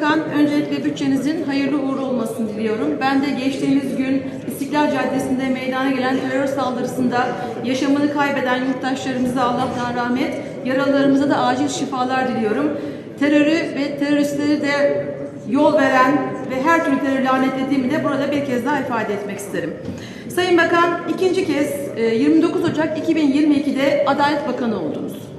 Bakan, öncelikle bütçenizin hayırlı uğurlu olmasını diliyorum. Ben de geçtiğimiz gün İstiklal Caddesi'nde meydana gelen terör saldırısında yaşamını kaybeden yurttaşlarımıza Allah'tan rahmet, yaralılarımıza da acil şifalar diliyorum. Terörü ve teröristleri de yol veren ve her türlü terörü lanetlediğimi de burada bir kez daha ifade etmek isterim. Sayın Bakan, ikinci kez e, 29 Ocak 2022'de Adalet Bakanı oldunuz.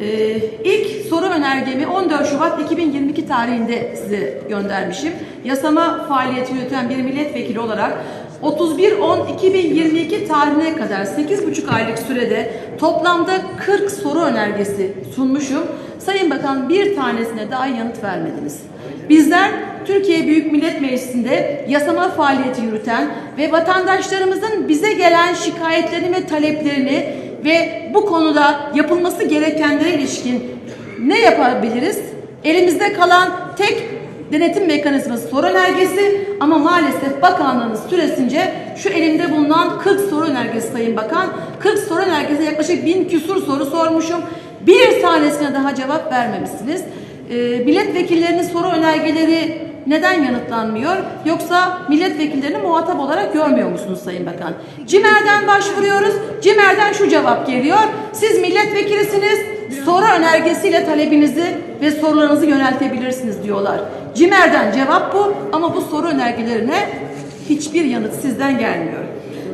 Ee, ilk soru önergemi 14 Şubat 2022 tarihinde size göndermişim. Yasama faaliyeti yürüten bir milletvekili olarak 31-10-2022 tarihine kadar 8,5 aylık sürede toplamda 40 soru önergesi sunmuşum. Sayın Bakan bir tanesine daha yanıt vermediniz. Bizler Türkiye Büyük Millet Meclisi'nde yasama faaliyeti yürüten ve vatandaşlarımızın bize gelen şikayetlerini ve taleplerini ve bu konuda yapılması gerekenlere ilişkin ne yapabiliriz? Elimizde kalan tek denetim mekanizması soru önergesi ama maalesef bakanlığınız süresince şu elimde bulunan 40 soru önergesi Sayın Bakan 40 soru önergesi yaklaşık bin küsur soru sormuşum. Bir tanesine daha cevap vermemişsiniz. Ee, milletvekillerinin soru önergeleri neden yanıtlanmıyor? Yoksa milletvekillerini muhatap olarak görmüyor musunuz Sayın Bakan? CİMER'den başvuruyoruz. CİMER'den şu cevap geliyor. Siz milletvekilisiniz. Soru önergesiyle talebinizi ve sorularınızı yöneltebilirsiniz diyorlar. CİMER'den cevap bu ama bu soru önergelerine hiçbir yanıt sizden gelmiyor.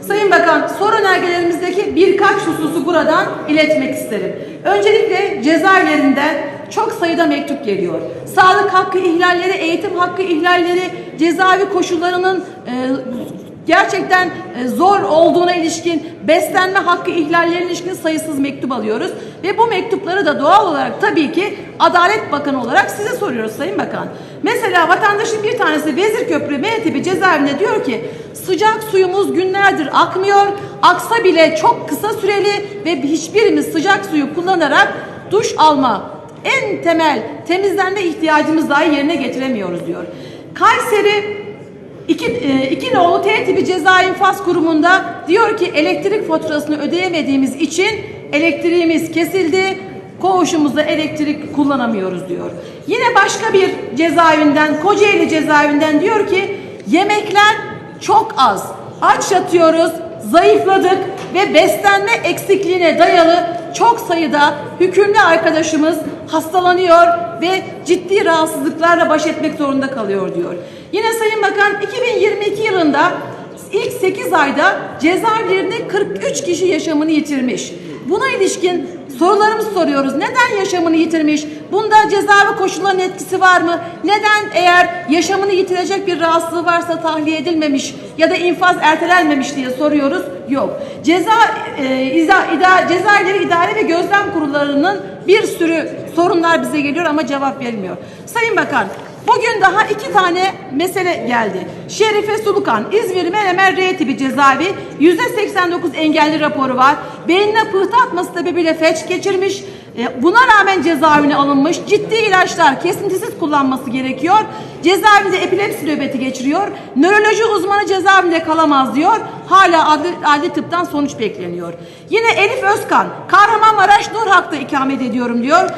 Sayın Bakan, soru önergelerimizdeki birkaç hususu buradan iletmek isterim. Öncelikle cezaevlerinden çok sayıda mektup geliyor. Sağlık hakkı ihlalleri, eğitim hakkı ihlalleri, cezaevi koşullarının e, gerçekten e, zor olduğuna ilişkin, beslenme hakkı ihlallerine ilişkin sayısız mektup alıyoruz. Ve bu mektupları da doğal olarak tabii ki Adalet Bakanı olarak size soruyoruz Sayın Bakan. Mesela vatandaşın bir tanesi Vezirköprü M tipi cezaevinde diyor ki sıcak suyumuz günlerdir akmıyor, aksa bile çok kısa süreli ve hiçbirimiz sıcak suyu kullanarak duş alma en temel temizlenme ihtiyacımız dahi yerine getiremiyoruz diyor. Kayseri İki, e, iki nolu T tipi ceza infaz kurumunda diyor ki elektrik faturasını ödeyemediğimiz için elektriğimiz kesildi. Koğuşumuzda elektrik kullanamıyoruz diyor. Yine başka bir cezaevinden, Kocaeli cezaevinden diyor ki yemekler çok az. Aç yatıyoruz, zayıfladık ve beslenme eksikliğine dayalı çok sayıda hükümlü arkadaşımız hastalanıyor ve ciddi rahatsızlıklarla baş etmek zorunda kalıyor diyor. Yine Sayın Bakan 2022 yılında ilk 8 ayda cezaevlerinde 43 kişi yaşamını yitirmiş. Buna ilişkin sorularımızı soruyoruz. Neden yaşamını yitirmiş? Bunda cezaevi koşullarının etkisi var mı? Neden eğer yaşamını yitirecek bir rahatsızlığı varsa tahliye edilmemiş ya da infaz ertelenmemiş diye soruyoruz? Yok. Ceza e, ida, ida, cezaevleri idare ve gözlem kurullarının bir sürü sorunlar bize geliyor ama cevap verilmiyor. Sayın Bakan, Bugün daha iki tane mesele geldi. Şerife Sulukan, İzmir Menemen R tipi cezaevi %89 engelli raporu var. Beynine pıhtı atması sebebiyle felç geçirmiş. E, Buna rağmen cezaevine alınmış. Ciddi ilaçlar kesintisiz kullanması gerekiyor. Cezaevinde epilepsi nöbeti geçiriyor. Nöroloji uzmanı cezaevinde kalamaz diyor. Hala adli, adli tıptan sonuç bekleniyor. Yine Elif Özkan, Kahramanmaraş Nurhak'ta ikamet ediyorum diyor.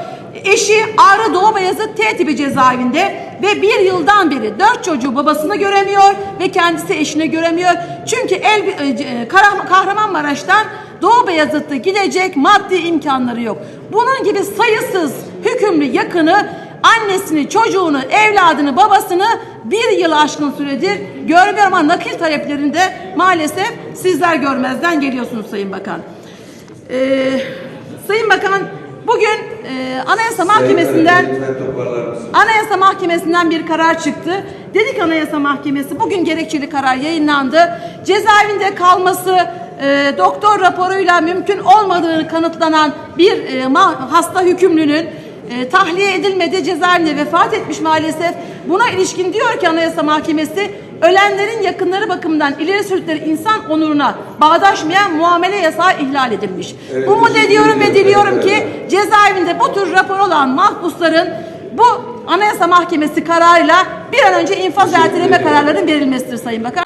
Eşi Ağrı Doğu Beyazıt T tipi cezaevinde ve bir yıldan beri dört çocuğu babasını göremiyor ve kendisi eşini göremiyor. Çünkü El, e, Kara- Kahramanmaraş'tan Doğu Beyazıt'ta gidecek maddi imkanları yok. Bunun gibi sayısız hükümlü yakını annesini, çocuğunu, evladını, babasını bir yıl aşkın süredir görmüyor ama nakil taleplerinde maalesef sizler görmezden geliyorsunuz Sayın Bakan. Ee, Sayın Bakan bugün e, Anayasa Mahkemesi'nden? Anayasa Mahkemesi'nden bir karar çıktı. Dedik Anayasa Mahkemesi bugün gerekçeli karar yayınlandı. Cezaevinde kalması e, doktor raporuyla mümkün olmadığını kanıtlanan bir e, ma- hasta hükümlünün e, tahliye edilmedi cezaevinde vefat etmiş maalesef. Buna ilişkin diyor ki Anayasa Mahkemesi ölenlerin yakınları bakımından ileri sürdükleri insan onuruna bağdaşmayan muamele yasağı ihlal edilmiş. Evet, Umut ediyorum ve diliyorum ki cezaevinde bu tür rapor olan mahpusların bu Anayasa Mahkemesi kararıyla bir an önce infaz erteleme kararlarının verilmesidir Sayın Bakan.